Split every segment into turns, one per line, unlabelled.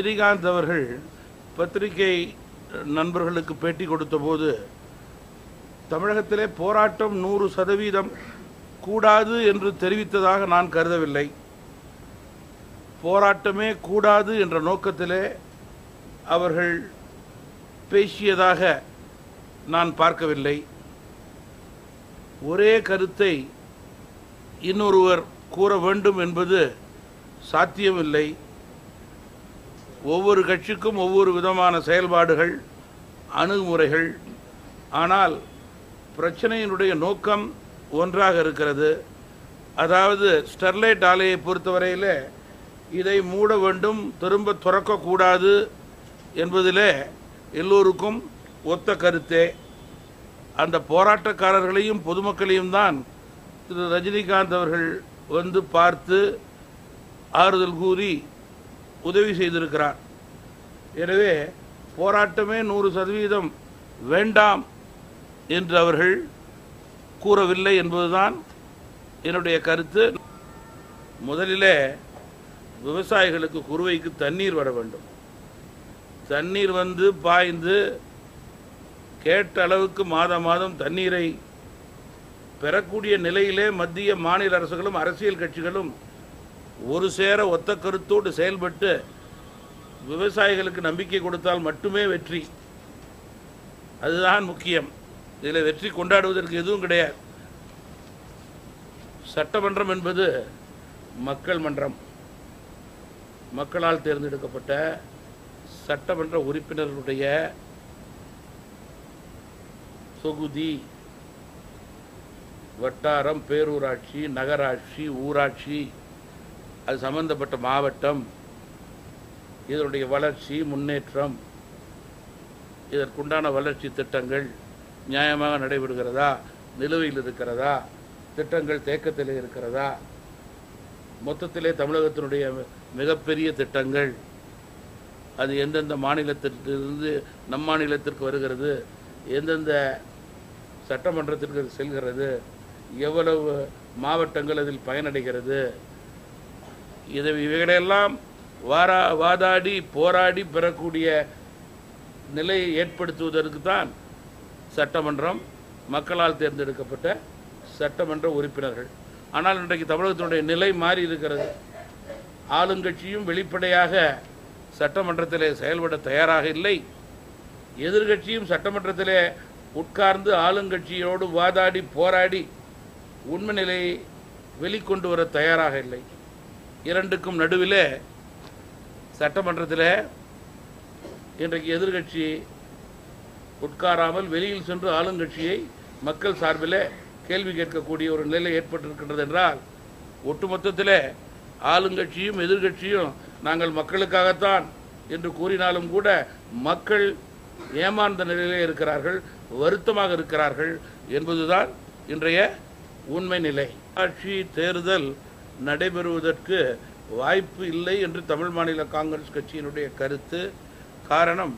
ஸ்ரீகாந்த் அவர்கள் பத்திரிகை நண்பர்களுக்கு பேட்டி கொடுத்தபோது தமிழகத்திலே போராட்டம் நூறு சதவீதம் கூடாது என்று தெரிவித்ததாக நான் கருதவில்லை. போராட்டமே கூடாது என்ற நோக்கத்திலே அவர்கள் பேசியதாக நான் பார்க்கவில்லை. ஒரே கருத்தை இன்னொருவர் கூற வேண்டும் என்பது சாத்தியமில்லை. ஒவ்வொரு கட்சிக்கும் ஒவ்வொரு விதமான செயல்பாடுகள் அணுகுமுறைகள். ஆனால் பிரச்சனையினுடைய நோக்கம் ஒன்றாக இருக்கிறது. அதாவது ஸ்டெர்லைட் ஆலையை பொறுத்தவரையில் இதை மூட வேண்டும் திரும்ப துறக்கக்கூடாது என்பதிலே எல்லோருக்கும் ஒத்த கருத்தே. அந்த போராட்டக்காரர்களையும் பொதுமக்களையும் தான் திரு ரஜினிகாந்த் அவர்கள் வந்து பார்த்து ஆறுதல் கூறி உதவி செய்திருக்கிறார். எனவே போராட்டமே நூறு சதவீதம் வேண்டாம் என்று அவர்கள் கூறவில்லை என்பதுதான் என்னுடைய கருத்து. முதலிலே விவசாயிகளுக்கு குறுவைக்கு தண்ணீர் வர வேண்டும். தண்ணீர் வந்து பாய்ந்து கேட்ட அளவுக்கு மாதம் மாதம் தண்ணீரை பெறக்கூடிய நிலையிலே மத்திய மாநில அரசுகளும் அரசியல் கட்சிகளும் ஒரு சேர ஒத்த கருத்தோடு செயல்பட்டு விவசாயிகளுக்கு நம்பிக்கை கொடுத்தால் மட்டுமே வெற்றி. அதுதான் முக்கியம். இதில் வெற்றி கொண்டாடுவதற்கு எதுவும் கிடையாது. சட்டமன்றம் என்பது மக்கள் மன்றம். மக்களால் தேர்ந்தெடுக்கப்பட்ட சட்டமன்ற உறுப்பினர்களுடைய தொகுதி. வட்டாரம் பேரூராட்சி நகராட்சி ஊராட்சி. அது சம்பந்தப்பட்ட மாவட்டம் இதனுடைய வளர்ச்சி முன்னேற்றம் இதற்குண்டான வளர்ச்சி திட்டங்கள் நியாயமாக நடைபெறுகிறதா நிலுவையில் இருக்கிறதா திட்டங்கள் தேக்கத்தில் இருக்கிறதா மொத்தத்திலே தமிழகத்தினுடைய மிகப்பெரிய திட்டங்கள் அது எந்தெந்த மாநிலத்திலிருந்து நம் மாநிலத்திற்கு வருகிறது எந்தெந்த சட்டமன்றத்திற்கு செல்கிறது எவ்வளவு மாவட்டங்கள் அதில் பயனடைகிறது இதை இவைகளையெல்லாம் வாரா வாதாடி போராடி பெறக்கூடிய நிலையை ஏற்படுத்துவதற்கு தான் சட்டமன்றம் மக்களால் தேர்ந்தெடுக்கப்பட்ட சட்டமன்ற உறுப்பினர்கள். ஆனால் இன்றைக்கு தமிழகத்தினுடைய நிலை மாறி இருக்கிறது. ஆளுங்கட்சியும் வெளிப்படையாக சட்டமன்றத்திலே செயல்பட தயாராக இல்லை. எதிர்கட்சியும் சட்டமன்றத்திலே உட்கார்ந்து ஆளுங்கட்சியோடு வாதாடி போராடி உண்மை நிலையை வெளிக்கொண்டு வர தயாராக இல்லை. இரண்டுக்கும் நடுவில் சட்டமன்றத்தில் இன்றைக்கு எதிர்கட்சி உட்காராமல் வெளியில் சென்று ஆளுங்கட்சியை மக்கள் சார்பில் கேள்வி கேட்கக்கூடிய ஒரு நிலை ஏற்பட்டிருக்கின்றது என்றால் ஒட்டுமொத்தத்தில் ஆளுங்கட்சியும் எதிர்கட்சியும் நாங்கள் மக்களுக்காகத்தான் என்று கூறினாலும் கூட மக்கள் ஏமாந்த நிலையிலே இருக்கிறார்கள் வருத்தமாக இருக்கிறார்கள் என்பதுதான் இன்றைய உண்மை நிலை. ஆட்சி தேர்தல் நடைபெறுவதற்கு வாய்ப்பு இல்லை என்று தமிழ் மாநில காங்கிரஸ் கட்சியினுடைய கருத்து. காரணம்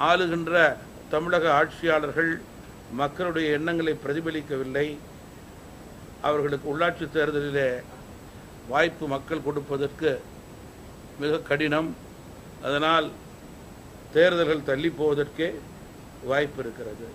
ஆளுகின்ற தமிழக ஆட்சியாளர்கள் மக்களுடைய எண்ணங்களை பிரதிபலிக்கவில்லை. அவர்களுக்கு உள்ளாட்சி தேர்தலிலே வாய்ப்பு மக்கள் கொடுப்பதற்கு மிக கடினம். அதனால் தேர்தல்கள் தள்ளி போவதற்கே வாய்ப்பு இருக்கிறது.